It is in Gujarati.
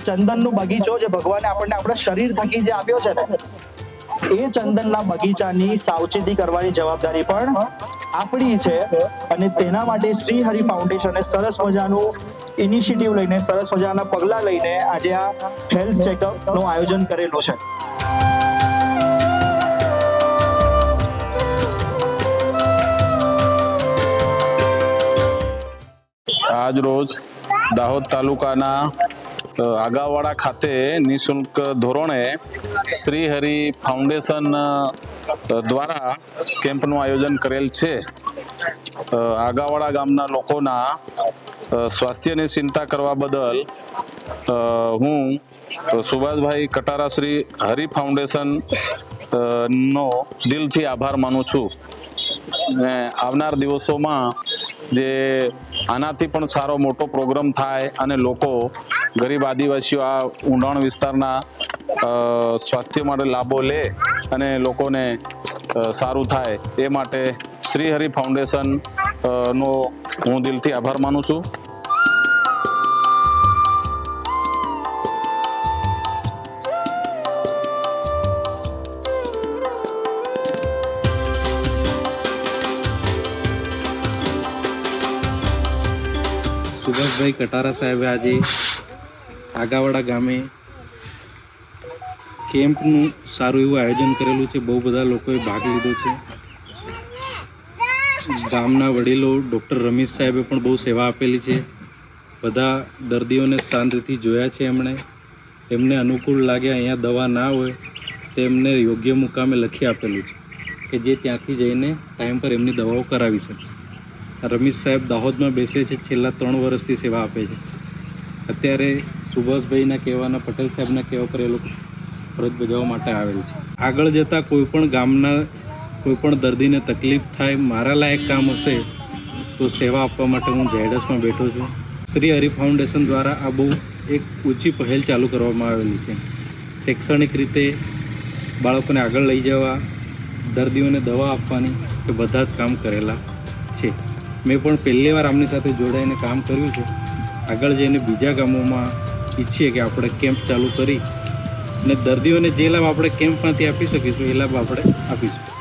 ચંદનનો બગીચો જે ભગવાને આપણને આપણા શરીર થકી જે આપ્યો છે ને, એ ચંદનના બગીચાની સાવચેતી કરવાની જવાબદારી પણ આપણી છે અને તેના માટે શ્રી હરિ ફાઉન્ડેશને સરસ મજાનું ઇનિશિયેટિવ લઈને, સરસ મજાના પગલાં લઈને આજે આ હેલ્થ ચેકઅપનું આયોજન કરેલું છે. આજ રોજ દાહોદ તાલુકાના આગાવાડા ખાતે નિઃશુલ્ક ધોરણે શ્રી હરિ ફાઉન્ડેશન દ્વારા કેમ્પનું આયોજન કરેલ છે. આગાવાડા ગામના લોકોના સ્વાસ્થ્યની ચિંતા કરવા બદલ હું સુભાષભાઈ કટારા શ્રી હરિ ફાઉન્ડેશન નો દિલથી આભાર માનું છું. આવનાર દિવસોમાં જે આનાથી પણ સારો મોટો પ્રોગ્રામ થાય અને લોકો, ગરીબ આદિવાસીઓ આ ઊંડાણ વિસ્તારના સ્વાસ્થ્ય માટે લાભો લે અને લોકોને સારું થાય એ માટે શ્રી હરિ ફાઉન્ડેશન નો હું દિલથી આભાર માનું છું. સુભાષભાઈ કટારા સાહેબે આજે આગાવાડા ગામે કેમ્પનું સારું એવું આયોજન કરેલું છે. બહુ બધા લોકોએ ભાગ લીધો છે. ગામના વડીલો ડૉક્ટર રમેશ સાહેબે પણ બહુ સેવા આપેલી છે. બધા દર્દીઓને શાંતિથી જોયા છે એમણે. એમને અનુકૂળ લાગે અહીંયા દવા ના હોય તો એમને યોગ્ય મુકામે લખી આપેલું છે કે જે ત્યાંથી જઈને ટાઈમ પર એમની દવાઓ કરાવી શકશે. રમેશ સાહેબ દાહોદમાં બેસે છે, છેલ્લા ત્રણ વર્ષથી સેવા આપે છે. અત્યારે સુભાષભાઈના કહેવાના, પટેલ સાહેબના કહેવા પર એ લોકો ફરજ બજાવવા માટે આવેલ છે. આગળ જતાં કોઈ પણ ગામના કોઈપણ દર્દીને તકલીફ થાય, મારા લાયક કામ હશે, તો સેવા આપવા માટે હું ઝાયડસમાં બેઠો છું. શ્રી હરિ ફાઉન્ડેશન દ્વારા આ બહુ એક ઊંચી પહેલ ચાલુ કરવામાં આવેલી છે. શૈક્ષણિક રીતે બાળકોને આગળ લઈ જવા, દર્દીઓને દવા આપવાની એ બધા જ કામ કરેલા છે. મેં પણ પહેલી વાર આમની સાથે જોડાઈને કામ કર્યું છે. આગળ જઈને બીજા ગામોમાં ઈચ્છીએ કે આપણે કેમ્પ ચાલુ કરી અને દર્દીઓને જે લાભ આપણે કેમ્પમાંથી આપી શકીશું, એ લાભ આપણે આપીશું.